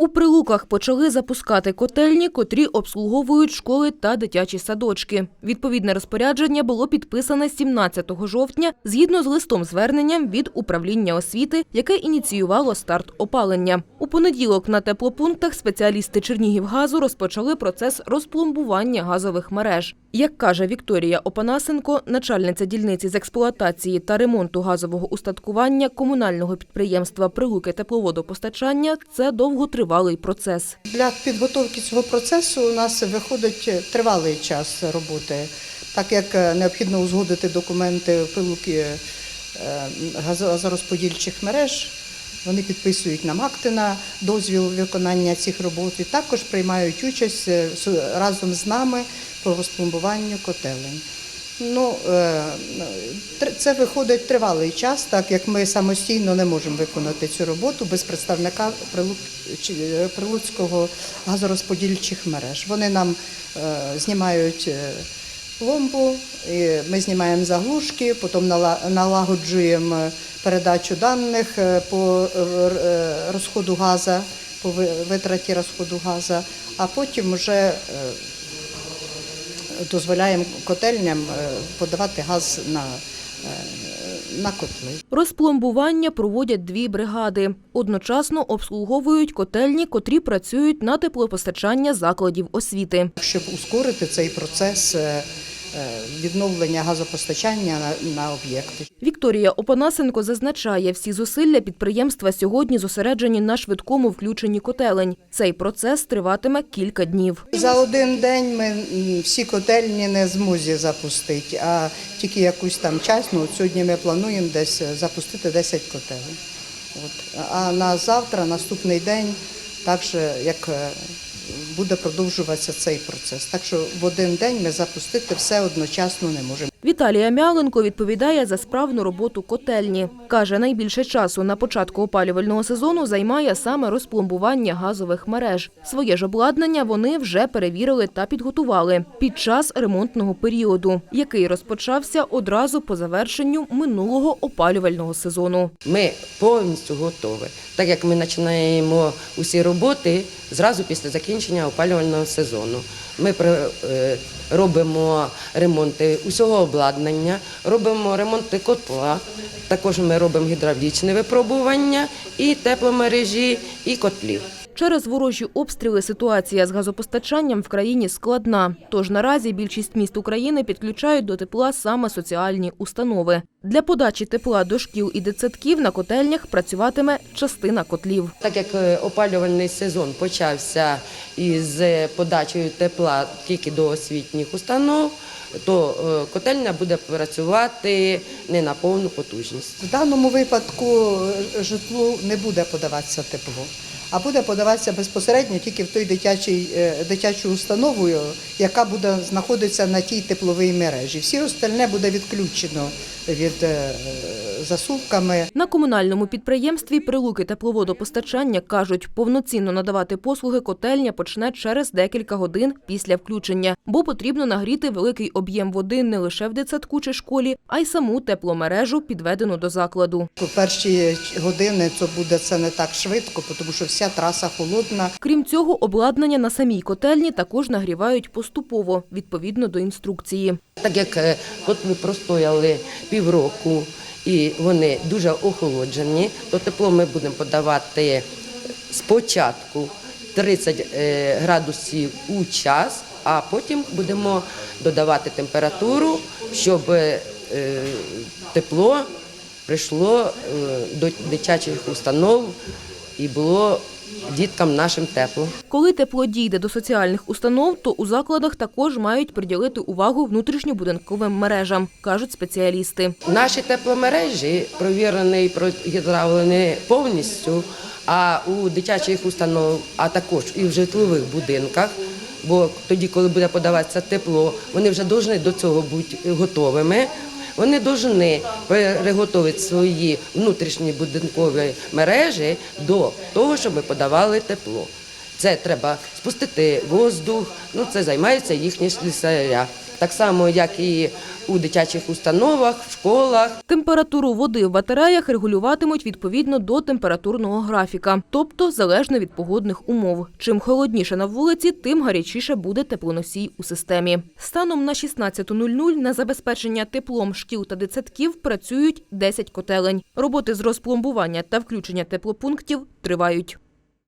У прилуках почали запускати котельні, котрі обслуговують школи та дитячі садочки. Відповідне розпорядження було підписане 17 жовтня згідно з листом зверненням від управління освіти, яке ініціювало старт опалення. У понеділок на теплопунктах спеціалісти Чернігівгазу розпочали процес розпломбування газових мереж. Як каже Вікторія Опанасенко, начальниця дільниці з експлуатації та ремонту газового устаткування комунального підприємства Прилуки тепловодопостачання, це довготривалий процес. Для підготовки цього процесу у нас виходить тривалий час роботи, так як е, необхідно узгодити документи прилуки е, газо- газорозподільчих мереж. Вони підписують нам акти на дозвіл виконання цих робот і також приймають участь е, разом з нами по розпломбуванню котелень. Ну, е, це виходить тривалий час, так як ми самостійно не можемо виконати цю роботу без представника е, Прилуцького газорозподільчих мереж. Вони нам е, знімають пломбу, ми знімаємо заглушки, потім налагоджуємо передачу даних по розходу газу, по витраті розходу газу, а потім вже дозволяємо котельням е, подавати газ на, е, на котли. Розпломбування проводять дві бригади. Одночасно обслуговують котельні, котрі працюють на теплопостачання закладів освіти. Щоб ускорити цей процес е, відновлення газопостачання на, на об'єкти. Вікторія Опанасенко зазначає, всі зусилля підприємства сьогодні зосереджені на швидкому включенні котелень. Цей процес триватиме кілька днів. За один день ми всі котельні не змозі запустити, а тільки якусь там час. Ну, от сьогодні ми плануємо десь е, запустити 10 котелень. От. А на завтра, наступний день, так же, як е, буде продовжуватися цей процес. Так що в один день ми запустити все одночасно не можемо. Віталія Мяленко відповідає за справну роботу котельні. Каже, найбільше часу на початку опалювального сезону займає саме розпломбування газових мереж. Своє ж обладнання вони вже перевірили та підготували під час ремонтного періоду, який розпочався одразу по завершенню минулого опалювального сезону. Ми повністю готові, так як ми починаємо усі роботи зразу після закінчення опалювального сезону. Ми е, робимо ремонти усього обладнання, робимо ремонти котла, також ми робимо гідравлічне випробування і тепломережі, і котлів. Через ворожі обстріли ситуація з газопостачанням в країні складна. Тож наразі більшість міст України підключають до тепла саме соціальні установи. Для подачі тепла до шкіл і дитсадків на котельнях працюватиме частина котлів. Так як е, опалювальний сезон почався із е, подачею тепла тільки до освітніх установ, то е, котельня буде працювати не на повну потужність. В даному випадку житлу не буде подаватися тепло, а буде подаватися безпосередньо тільки в той дитячий, е, дитячу установу, яка буде знаходитися на тій тепловій мережі. Всі остальне буде відключено від е, засувками. На комунальному підприємстві прилуки тепловодопостачання кажуть, повноцінно надавати послуги котельня почне через декілька годин після включення, бо потрібно нагріти великий об'єм води не лише в дитсадку чи школі, а й саму тепломережу, підведену до закладу. Перші години це буде це не так швидко, тому що вся траса холодна. Крім цього, обладнання на самій котельні також нагрівають поступово, відповідно до інструкції. Так як е, котли простояли півроку і вони дуже охолоджені, то тепло ми будемо подавати спочатку 30 е, градусів у час, а потім будемо додавати температуру, щоб е, тепло прийшло е, до дитячих установ і було діткам нашим тепло. Коли тепло дійде до соціальних установ, то у закладах також мають приділити увагу внутрішньобудинковим мережам, кажуть спеціалісти. Наші тепломережі провірені і прогідравлені повністю, а у дитячих установах, а також і в житлових будинках, бо тоді, коли буде подаватися тепло, вони вже повинні до цього бути готовими. Вони повинні переготовити свої внутрішні будинкові мережі до того, щоб подавали тепло. Це треба спустити воздух, ну це займається їхні слісаря. Так само, як і у дитячих установах, в школах. Температуру води в батареях регулюватимуть відповідно до температурного графіка, тобто залежно від погодних умов. Чим холодніше на вулиці, тим гарячіше буде теплоносій у системі. Станом на 16.00 на забезпечення теплом шкіл та дитсадків працюють 10 котелень. Роботи з розпломбування та включення теплопунктів тривають.